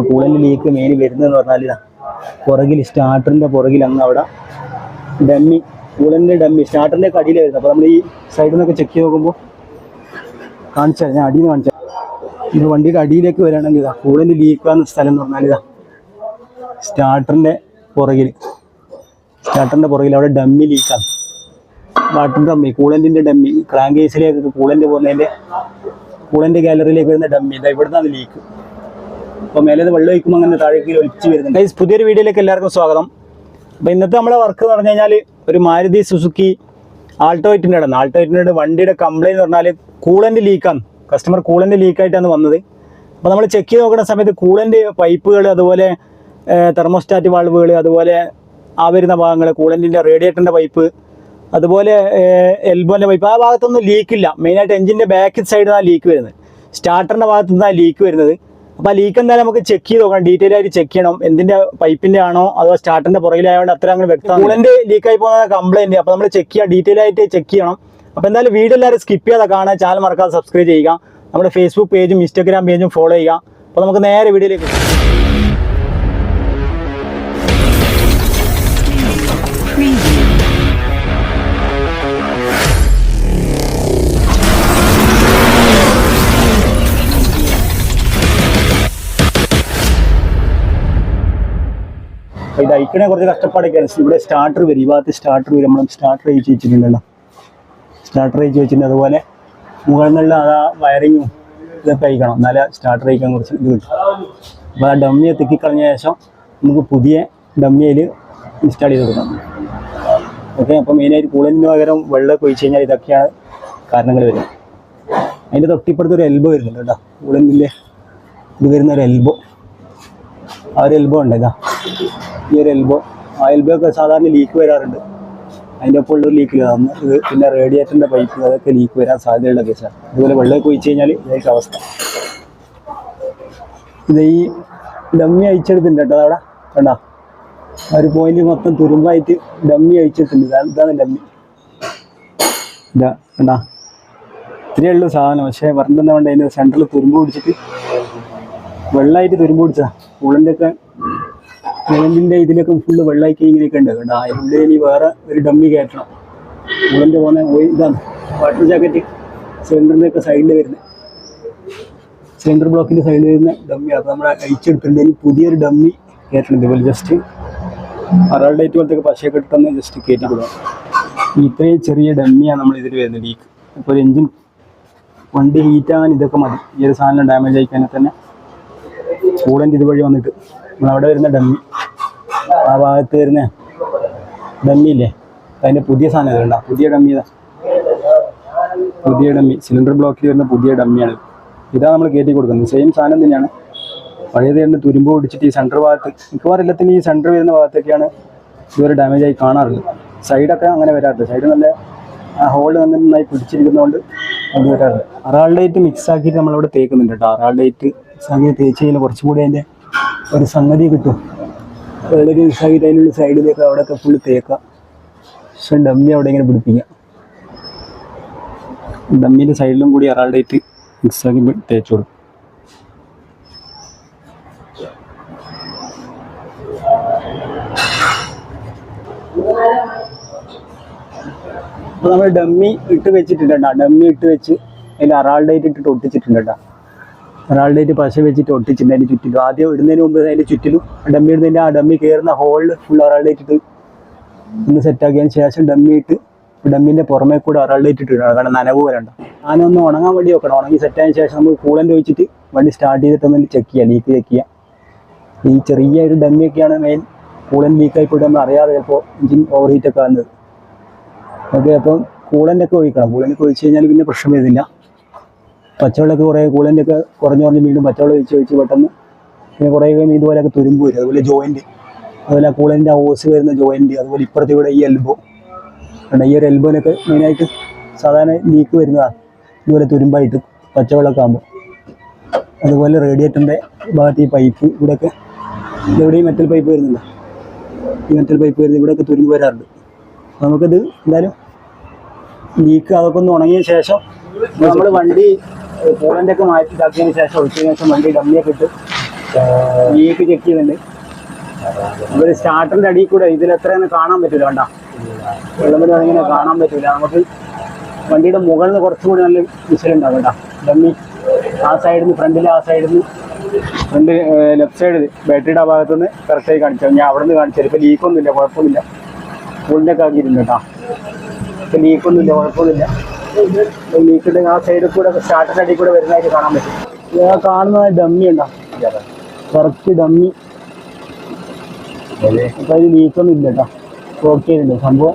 Coolant leak main വരുന്നതെന്ന് പറഞ്ഞാൽ ഇതാ പുറകിൽ സ്റ്റാർട്ടറിന്റെ പുറകിൽ അങ്ങ് അവിടെ ഡമ്മി കൂളന്റെ ഡമ്മി സ്റ്റാർട്ടറിന്റെ അടിയിൽ വരുന്നത്. അപ്പോൾ നമ്മൾ ഈ സൈഡിൽ നിന്നൊക്കെ ചെക്ക് ചെയ്ത് നോക്കുമ്പോൾ കാണിച്ചാൽ ഞാൻ അടിയിൽ നിന്ന് കാണിച്ചാൽ ഇത് വണ്ടിയുടെ അടിയിലേക്ക് വരികയാണെങ്കിൽ ഇതാ കൂളന്റ് ലീക്കാകുന്ന സ്ഥലം എന്ന് പറഞ്ഞാൽ ഇതാ സ്റ്റാർട്ടറിന്റെ പുറകിൽ സ്റ്റാർട്ടറിന്റെ പുറകിൽ അവിടെ ഡമ്മി ലീക്കാണ് വാട്ടർ ഡമ്മി കൂളന്റിന്റെ ഡമ്മി ക്രാങ്ക് കേസിലേക്ക് കൂളന്റ് പോകുന്നതിന്റെ കൂളന്റ് ഗാലറിയിലേക്ക് വരുന്ന ഡമ്മി ഇതാ ഇവിടുന്നാണ് ലീക്ക് അപ്പോൾ മേലെ വെള്ളം ഒഴിക്കുമ്പോൾ അങ്ങനെ താഴേക്ക് ഒലിച്ച് വരുന്നുണ്ട്. പുതിയൊരു വീഡിയോയിലേക്ക് എല്ലാവർക്കും സ്വാഗതം. അപ്പോൾ ഇന്നത്തെ നമ്മളെ വർക്ക് എന്ന് പറഞ്ഞു കഴിഞ്ഞാൽ ഒരു മാരുതി സുസുക്കി ആൾട്ടോ എയ്റ്റിന്റെ ആണ്. ആൾട്ടോ ആൾട്ടോയിറ്റിന്റെ വണ്ടിയുടെ കംപ്ലൈന്റ് എന്ന് പറഞ്ഞാൽ കൂളന്റ് ലീക്കാണ് കസ്റ്റമർ കൂളന്റ് ലീക്കായിട്ടാണ് വന്നത്. അപ്പോൾ നമ്മൾ ചെക്ക് ചെയ്ത് നോക്കുന്ന സമയത്ത് കൂളന്റ് പൈപ്പുകൾ അതുപോലെ തെർമോസ്റ്റാറ്റ് വാൾവുകൾ അതുപോലെ ആ വരുന്ന ഭാഗങ്ങൾ കൂളന്റിന്റെ റേഡിയേറ്ററിന്റെ പൈപ്പ് അതുപോലെ എൽബോന്റെ പൈപ്പ് ആ ഭാഗത്തൊന്നും ലീക്കില്ല മെയിനായിട്ട് എഞ്ചിന്റെ ബാക്ക് സൈഡിൽ നിന്നാണ് ലീക്ക് വരുന്നത്. സ്റ്റാർട്ടറിന്റെ ഭാഗത്തു നിന്നാണ് ലീക്ക് വരുന്നത്. അപ്പോൾ ആ ലീക്ക് എന്തായാലും നമുക്ക് ചെക്ക് ചെയ്ത് നോക്കണം. ഡീറ്റെയിൽ ആയിട്ട് ചെക്ക് ചെയ്യണം. എന്തിന്റെ പൈപ്പിന്റെ ആണോ അതോ സ്റ്റാർട്ടിന്റെ പുറകിലായതുകൊണ്ട് അത്ര അങ്ങനെ വ്യക്തം ലീക്ക് ലീക്കായി പോകുന്ന കംപ്ലൈന്റ് അപ്പോൾ നമ്മൾ ചെക്ക് ചെയ്യാം. ഡീറ്റെയിൽ ആയിട്ട് ചെക്ക് ചെയ്യണം. അപ്പോൾ എന്തായാലും വീഡിയോ എല്ലാവരും സ്കിപ്പ് ചെയ്യാതെ കാണാൻ ചാനൽ മറക്കാതെ സബ്സ്ക്രൈബ് ചെയ്യുക. നമ്മുടെ ഫേസ്ബുക്ക് പേജും ഇൻസ്റ്റാഗ്രാം പേജും ഫോളോ ചെയ്യുക. അപ്പോൾ നമുക്ക് നേരെ വീഡിയോയിലേക്ക് ഇത് അയക്കണേ കുറച്ച് കഷ്ടപ്പാടൊക്കെയാണ് ഇവിടെ സ്റ്റാർട്ടർ വരും. ഈ ഭാഗത്ത് സ്റ്റാർട്ടർ വരും. നമ്മൾ സ്റ്റാർട്ടർ അയച്ച് വെച്ചിട്ടുണ്ടല്ലോ. സ്റ്റാർട്ടർ അയച്ച് വെച്ചിട്ടുണ്ട്. അതുപോലെ മുകളിൽ നിന്നുള്ള ആ വയറിങ്ങും ഇതൊക്കെ അയക്കണം എന്നാലേ സ്റ്റാർട്ടർ അയക്കാൻ കുറച്ച് ഇത് കിട്ടും. അപ്പോൾ ആ ഡമ്മിയെ തിക്കിക്കളഞ്ഞ ശേഷം നമുക്ക് പുതിയ ഡമ്മിയിൽ ഇൻസ്റ്റാൾ ചെയ്ത് കൊടുക്കാം. ഓക്കെ അപ്പോൾ മെയിനായിട്ട് കൂളിന് പകരം വെള്ളമൊക്കെ ഒഴിച്ച് കഴിഞ്ഞാൽ ഇതൊക്കെയാണ് കാരണങ്ങൾ വരുന്നത്. അതിന്റെ തൊട്ടിപ്പുറത്ത് ഒരു എൽബോ വരുന്നുണ്ട് കേട്ടോ. കൂളിന്റെ ഇത് വരുന്ന ഒരു എൽബോ ആ ഒരു എൽബോ ഉണ്ട് ഇതാ? ഈ ഒരു എൽബോ ആ എൽബോ ഒക്കെ സാധാരണ ലീക്ക് വരാറുണ്ട്. അതിന്റെ ഒപ്പം ഉള്ളൊരു ലീക്ക് അന്ന് ഇത് പിന്നെ റേഡിയേറ്ററിന്റെ പൈപ്പ് അതൊക്കെ ലീക്ക് വരാൻ സാധ്യതയുള്ള കേസാണ് അതുപോലെ വെള്ളമൊക്കെ ഒഴിച്ച് കഴിഞ്ഞാൽ ഇതായിരിക്കും അവസ്ഥ. ഇത് ഈ ഡമ്മി അയച്ചെടുത്തിട്ടുണ്ട് കേട്ടോ അവിടെ കണ്ടോ? ഒരു പോയിന്റ് മൊത്തം തുരുമ്പായിട്ട് ഡമ്മി അഴിച്ചെടുത്തിട്ടുണ്ട് ഇതാ ഇതാണ് ഡമ്മി കണ്ടാ? ഇത്രയേ ഉള്ളൂ സാധനം. പക്ഷേ പറഞ്ഞെന്താ വേണ്ട അതിന്റെ സെന്ററിൽ തുരുമ്പ് പിടിച്ചിട്ട് വെള്ളമായിട്ട് തുരുമ്പ് പിടിച്ചാ ഉള്ളിന്റെ ഒക്കെ ഉള്ളിന്റെ ഇതിലൊക്കെ ഫുള്ള് വെള്ളമാക്കി ഇങ്ങനെ ഉണ്ട്. കേട്ടോ അതിന്റെ ഇനി വേറെ ഒരു ഡമ്മി കയറ്റണം. മുളന്റെ പോകുന്ന ഓയി- ഇതാണ് വാട്ടർ ജാക്കറ്റ് സിലിണ്ടറിന്റെ ഒക്കെ സൈഡിൽ വരുന്നത് സിലിണ്ടർ ബ്ലോക്കിന്റെ സൈഡിൽ വരുന്ന ഡമ്മി അത് നമ്മൾ അഴിച്ചെടുത്തിട്ടുണ്ട്. ഇനി പുതിയൊരു ഡമ്മി കയറ്റണം ഇതുപോലെ ജസ്റ്റ് അറാൾ ഡേറ്റ് പോലത്തെ പശയൊക്കെ ഇട്ടൊന്ന് ജസ്റ്റ് കയറ്റി കൊടുക്കാം ഇത്രയും ചെറിയ ഡമ്മിയാണ് നമ്മൾ ഇതിൽ വരുന്നത്. ലീക്ക് ഇപ്പോൾ ഒരു എഞ്ചിൻ വണ്ടി ഹീറ്റാകാൻ ഇതൊക്കെ മതി. ഈ ഒരു സാധനം ഡാമേജ് ആയിക്കാനെ തന്നെ. കൂടെ ഇതുവഴി വന്നിട്ട് നമ്മളവിടെ വരുന്ന ഡമ്മി ആ ഭാഗത്ത് വരുന്ന ഡമ്മിയില്ലേ? അതിന്റെ പുതിയ സാധനം ഇതുണ്ടാ? പുതിയ ഡമ്മി പുതിയ ഡമ്മി. സിലിണ്ടർ ബ്ലോക്കിൽ വരുന്ന പുതിയ ഡമ്മിയാണ്. ഇതാണ് നമ്മൾ കയറ്റി കൊടുക്കുന്നത്. സെയിം സാധനം തന്നെയാണ്. പഴയത് തന്നെ തുരുമ്പ് പിടിച്ചിട്ട് ഈ സെന്റർ ഭാഗത്ത് മിക്കവാറും എല്ലാത്തിനും ഈ സെന്റർ വരുന്ന ഭാഗത്തൊക്കെയാണ് ഇതുവരെ ഡാമേജ് ആയി കാണാറുള്ളത്. സൈഡൊക്കെ അങ്ങനെ വരാറുണ്ട്. സൈഡ് നല്ല ആ ഹോൾ നന്നായി പിടിച്ചിരിക്കുന്നതുകൊണ്ട് അത് വരാറുണ്ട്. അറാൾഡേറ്റ് മിക്സ് ആക്കിയിട്ട് നമ്മളവിടെ തേക്കുന്നുണ്ട് കേട്ടോ. അറാൾഡേറ്റ് മിക്സ് ആക്കി തേച്ച് കഴിഞ്ഞാൽ കുറച്ചും കൂടി അതിന്റെ ഒരു സംഗതി കിട്ടും. വെള്ളരി മിക്സ് ആക്കിയിട്ട് അതിനുള്ള സൈഡിലേക്ക് അവിടെയൊക്കെ ഫുള്ള് തേക്കാം. ഡമ്മി അവിടെ ഇങ്ങനെ പിടിപ്പിക്കാം. ഡമ്മിന്റെ സൈഡിലും കൂടി ഒരാളുടെ മിക്സാക്കി തേച്ച് കൊടുക്കും. നമ്മൾ ഡമ്മി ഇട്ട് വെച്ചിട്ടുണ്ട് കേട്ടോ. ഡമ്മി ഇട്ട് വെച്ച് അതിൽ അറാൾഡേറ്റ് ഇട്ടിട്ട് ഒട്ടിച്ചിട്ടുണ്ട് കേട്ടോ. ഡേറ്റ് പശ വെച്ചിട്ട് ഒട്ടിച്ചിട്ടുണ്ട് അതിന്റെ ചുറ്റിലും. ആദ്യം ഇടുന്നതിന് മുമ്പ് അതിന്റെ ചുറ്റിലും ഡമ്മി ഇടുന്നതിന്റെ ആ ഡമ്മി കയറുന്ന ഹോളിൽ ഫുൾ ഒരാളുടെ ഇട്ടിട്ട് ഇട്ട് ഒന്ന് സെറ്റാക്കിയതിന് ശേഷം ഡമ്മി ഇട്ട് ഡമ്മിന്റെ പുറമേ കൂടെ ഒരാളുടെ ഇട്ടിട്ട് ഇടണം കാരണം നനവ് വരണ്ട ഞാനൊന്ന് ഉണങ്ങാൻ വേണ്ടി വെക്കണം. ഉണങ്ങി സെറ്റായതിന് ശേഷം നമുക്ക് കൂളന്റ് ഒഴിച്ചിട്ട് വണ്ടി സ്റ്റാർട്ട് ചെയ്തിട്ട് ഒന്ന് ചെക്ക് ചെയ്യാം ലീക്ക് ചെക്ക് ചെയ്യാം. ഈ ചെറിയ ഒരു ഡമ്മിയൊക്കെയാണ് മെയിൻ കൂളൻ ലീക്കായി പോയിട്ട് നമ്മൾ അറിയാതെ ചിലപ്പോൾ എഞ്ചിൻ ഓവർ ഹീറ്റ് ഒക്കെ ആകുന്നത് ഓക്കെ അപ്പം കൂളന്റെ ഒക്കെ ഒഴിക്കണം. കൂളന്റെ ഒക്കെ ഒഴിച്ച് കഴിഞ്ഞാൽ പിന്നെ പ്രശ്നം വരുന്നില്ല. പച്ചവെള്ളമൊക്കെ കുറേ കൂളന്റൊക്കെ കുറഞ്ഞു കുറഞ്ഞ് വീണ്ടും പച്ചവെള്ളം ഒഴിച്ച് ഒഴിച്ച് പെട്ടെന്ന് പിന്നെ കുറേ കഴിയുമ്പോൾ ഇതുപോലെയൊക്കെ തുരുമ്പ് വരും. അതുപോലെ ജോയിന്റ് അതുപോലെ ആ കൂളന്റെ ഓസ് വരുന്ന ജോയിന്റ് അതുപോലെ ഇപ്പുറത്തെ ഇവിടെ ഈ എൽബോ. കാരണം ഈ ഒരു എൽബോനൊക്കെ മെയിനായിട്ട് സാധാരണ ലീക്ക് വരുന്നതാണ് ഇതുപോലെ തുരുമ്പായിട്ട് പച്ചവെള്ളമൊക്കെ ആകുമ്പോൾ അതുപോലെ റേഡിയേറ്ററിന്റെ ഭാഗത്ത് ഈ പൈപ്പ് ഇവിടെയൊക്കെ ഇവിടെയും മെറ്റൽ പൈപ്പ് വരുന്നില്ല ഈ മെറ്റൽ പൈപ്പ് വരുന്നത് ഇവിടെയൊക്കെ തുരുമ്പ് വരാറുണ്ട്. നമുക്കത് എന്തായാലും ലീക്ക് അതൊക്കെ ഒന്ന് ഉണങ്ങിയ ശേഷം നമ്മൾ വണ്ടി പോളന്റെ ഒക്കെ മാറ്റി ഇതാക്കിയതിന് ശേഷം ഒഴിച്ചതിന് ശേഷം വണ്ടി ഡമ്മിയൊക്കെ ഇട്ട് ലീക്ക് ചെക്ക് ചെയ്യുന്നുണ്ട് ഒരു സ്റ്റാർട്ടറിന്റെ അടിയിൽ കൂടെ ഇതിൽ എത്രയെന്ന് കാണാൻ പറ്റില്ല വേണ്ട വെള്ളത്തിൽ അതിങ്ങനെ കാണാൻ പറ്റില്ല നമുക്ക് വണ്ടിയുടെ മുകളിൽ നിന്ന് കുറച്ചുകൂടി നല്ല വിസലുണ്ടാവും കേട്ടോ ഡമ്മി ആ സൈഡിൽ നിന്ന് ഫ്രണ്ടിൽ ആ സൈഡിൽ നിന്ന് ഫ്രണ്ട് ലെഫ്റ്റ് സൈഡ് ബാറ്ററിയുടെ ആ ഭാഗത്തു നിന്ന് കറക്റ്റായി കാണിച്ചു. ഞാൻ അവിടെ നിന്ന് കാണിച്ചു ഇപ്പൊ ലീക്കൊന്നുമില്ല കുഴപ്പമൊന്നുമില്ല. ഫുള്ളിന്റെ കാണിച്ചിട്ടുണ്ട് കേട്ടോ ഇപ്പൊ ലീക്കൊന്നുമില്ല കുഴപ്പമൊന്നുമില്ല. ലീക്കിന്റെ ആ സൈഡിൽ കൂടെ സ്റ്റാർട്ടറിന്റെ അടിയിൽ കൂടെ വരുന്നതായിട്ട് കാണാൻ പറ്റും. ഞാൻ കാണുന്ന ഡമ്മി ഉണ്ടോ? Correct dummy. അപ്പൊ അതിൽ ലീക്കൊന്നും ഇല്ല കേട്ടോ ഓക്കെ ആയിട്ടുണ്ട് സംഭവം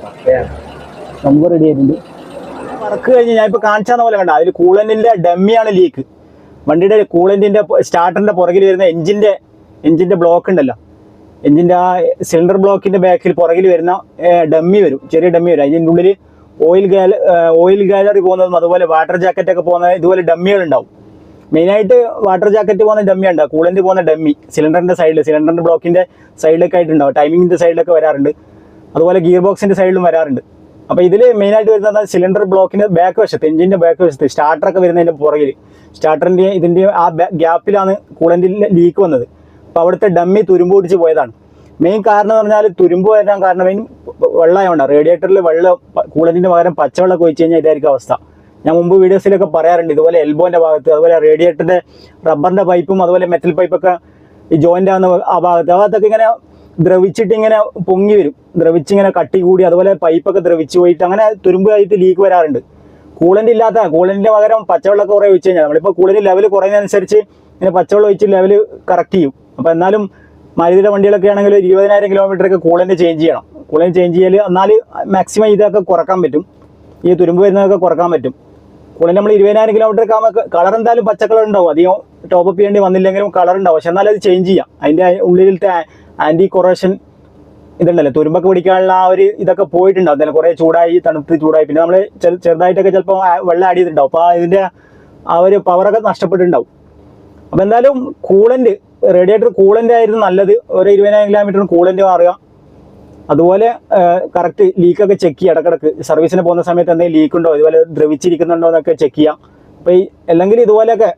സംഭവം റെഡി ആയിട്ടുണ്ട്. വർക്ക് കഴിഞ്ഞ് ഞാൻ ഇപ്പൊ കാണിച്ചാന്ന പോലെ കണ്ട? അതിൽ കൂളന്റിന്റെ ഡമ്മിയാണ് ലീക്ക് വണ്ടിയുടെ കൂളന്റിന്റെ സ്റ്റാർട്ടറിന്റെ പുറകിൽ വരുന്ന എഞ്ചിന്റെ എഞ്ചിന്റെ ബ്ലോക്ക് ഉണ്ടല്ലോ. എഞ്ചിന്റെ ആ സിലിണ്ടർ ബ്ലോക്കിന്റെ ബാക്കിൽ പുറകിൽ വരുന്ന ഡമ്മി വരും. ചെറിയ ഡമ്മി വരും. അതിന്റെ ഉള്ളിൽ ഓയിൽ ഗാല ഓയിൽ ഗാലറി പോകുന്നതും അതുപോലെ വാട്ടർ ജാക്കറ്റ് ഒക്കെ പോകുന്ന ഇതുപോലെ ഡമ്മികൾ ഉണ്ടാവും. മെയിനായിട്ട് വാട്ടർ ജാക്കറ്റ് പോകുന്ന ഡമ്മി ഉണ്ടാവും കൂളന്റ് പോകുന്ന ഡമ്മി സിലിണ്ടറിന്റെ സൈഡിൽ സിലിണ്ടറിന്റെ ബ്ലോക്കിന്റെ സൈഡിലൊക്കെ ആയിട്ടുണ്ടാവും ടൈമിങ്ങിന്റെ സൈഡിലൊക്കെ വരാറുണ്ട്. അതുപോലെ ഗിയർ ബോക്സിന്റെ സൈഡിലും വരാറുണ്ട് അപ്പോൾ ഇതിൽ മെയിനായിട്ട് വരുന്നത് സിലിണ്ടർ ബ്ലോക്കിന്റെ ബാക്ക് വശത്ത് എഞ്ചിന്റെ ബാക്ക് വശത്ത് സ്റ്റാർട്ടറൊക്കെ വരുന്നതിന്റെ പുറകിൽ സ്റ്റാർട്ടറിന്റെ ഇതിന്റെ ആ ഗ്യാപ്പിലാണ് കൂളന്റിൽ ലീക്ക് വന്നത്. അപ്പോൾ അവിടുത്തെ ഡമ്മി തുരുമ്പൊടിച്ച് പോയതാണ്. മെയിൻ കാരണം എന്ന് പറഞ്ഞാൽ തുരുമ്പ് വരാൻ കാരണം മെയിൻ വെള്ളമായതുകൊണ്ടാണ് റേഡിയേറ്ററിൽ വെള്ളം കൂളന്റിന്റെ പകരം പച്ചവെള്ളം ഒഴിച്ച് കഴിഞ്ഞാൽ ഇതായിരിക്കും അവസ്ഥ. ഞാൻ മുമ്പ് വീഡിയോസിലൊക്കെ പറയാറുണ്ട് ഇതുപോലെ എൽബോന്റെ ഭാഗത്ത് അതുപോലെ റേഡിയേറ്ററിന്റെ റബ്ബറിന്റെ പൈപ്പും അതുപോലെ മെറ്റൽ പൈപ്പൊക്കെ ഈ ജോയിന്റ് ആകുന്ന ആ ഭാഗത്ത്. ആ ഭാഗത്തൊക്കെ ഇങ്ങനെ ദ്രവിച്ചിട്ട് ഇങ്ങനെ പൊങ്ങി വരും. ദ്രവിച്ചിങ്ങനെ കട്ടി കൂടി അതുപോലെ പൈപ്പൊക്കെ ദ്രവിച്ച് പോയിട്ട് അങ്ങനെ തുരുമ്പായിട്ട് ലീക്ക് വരാറുണ്ട്. കൂളന്റെ ഇല്ലാത്ത കൂളന്റെ പകരം പച്ചവെള്ളമൊക്കെ കുറേ ഒഴിച്ച് കഴിഞ്ഞാൽ നമ്മളിപ്പോൾ കൂളിന്റെ ലെവൽ കുറയുന്നതനുസരിച്ച് ഇങ്ങനെ പച്ചവെള്ളം ഒഴിച്ച് ലെവൽ കറക്റ്റ് ചെയ്യും. അപ്പോൾ എന്നാലും മാരുതിയുടെ വണ്ടികളൊക്കെ ആണെങ്കിൽ ഒരു ഇരുപതിനായിരം കിലോമീറ്റർ ഒക്കെ കൂളന്റ് ചേഞ്ച് ചെയ്യണം. കൂളന്റ് ചേഞ്ച് ചെയ്യൽ എന്നാൽ മാക്സിമം ഇതൊക്കെ കുറയ്ക്കാൻ പറ്റും. ഈ തുരുമ്പ് വരുന്നതൊക്കെ കുറയ്ക്കാൻ പറ്റും. കൂളന്റ് നമ്മൾ ഇരുപതിനായിരം കിലോമീറ്റർ ആകുമ്പോൾ കളർ എന്തായാലും പച്ച കളർ ഉണ്ടാവും അധികം ടോപ്പ് അപ്പ് ചെയ്യേണ്ടി വന്നില്ലെങ്കിലും കളർ ഉണ്ടാവും. പക്ഷെ എന്നാലും അത് ചേഞ്ച് ചെയ്യാം. അതിന്റെ ഉള്ളിലത്തെ ആന്റി കൊറേഷൻ ഇതുണ്ടല്ലോ. തുരുമ്പൊക്കെ പിടിക്കാനുള്ള ആ ഒരു ഇതൊക്കെ പോയിട്ടുണ്ടാവും. എന്തായാലും കുറേ ചൂടായി തണുത്ത് ചൂടായി. പിന്നെ നമ്മൾ ചെറുതായിട്ടൊക്കെ ചിലപ്പോൾ വെള്ളം ആഡ് ചെയ്തിട്ടുണ്ടാവും. അപ്പോൾ ഇതിന്റെ ആ ഒരു പവറൊക്കെ നഷ്ടപ്പെട്ടിട്ടുണ്ടാവും. അപ്പോൾ എന്തായാലും കൂളന്റ് റേഡിയേറ്റർ കൂളന്റ് ആയിരുന്നു നല്ലത്. ഒരു ഇരുപതിനായിരം കിലോമീറ്ററിന് കൂളന്റ് മാറുക അതുപോലെ കറക്റ്റ് ലീക്കൊക്കെ ചെക്ക് ചെയ്യുക ഇടക്കിടക്ക്. സർവീസിന് പോകുന്ന സമയത്ത് എന്തെങ്കിലും ലീക്ക് ഉണ്ടോ? ഇതുപോലെ ദ്രവിച്ചിരിക്കുന്നുണ്ടോ എന്നൊക്കെ ചെക്ക് ചെയ്യാം. അപ്പോൾ ഈ അല്ലെങ്കിൽ ഇതുപോലെയൊക്കെ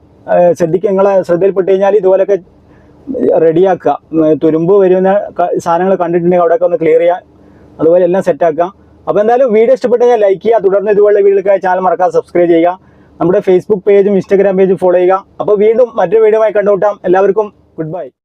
ശ്രദ്ധിക്കുക നിങ്ങളെ ശ്രദ്ധയിൽപ്പെട്ട് കഴിഞ്ഞാൽ ഇതുപോലെയൊക്കെ റെഡിയാക്കുക തുരുമ്പ് വരുന്ന സാധനങ്ങൾ കണ്ടിട്ടുണ്ടെങ്കിൽ അവിടെയൊക്കെ ഒന്ന് ക്ലിയർ ചെയ്യുക അതുപോലെ എല്ലാം സെറ്റാക്കുക അപ്പോൾ എന്തായാലും വീഡിയോ ഇഷ്ടപ്പെട്ട് കഴിഞ്ഞാൽ ലൈക്ക് ചെയ്യുക. തുടർന്ന് ഇതുപോലുള്ള വീഡിയോകൾക്കായി ചാനൽ മറക്കാതെ സബ്സ്ക്രൈബ് ചെയ്യുക. നമ്മുടെ ഫേസ്ബുക്ക് പേജും ഇൻസ്റ്റാഗ്രാം പേജും ഫോളോ ചെയ്യുക. അപ്പോൾ വീണ്ടും മറ്റൊരു വീഡിയോ ആയി കണ്ടുമുട്ടാം. എല്ലാവർക്കും goodbye.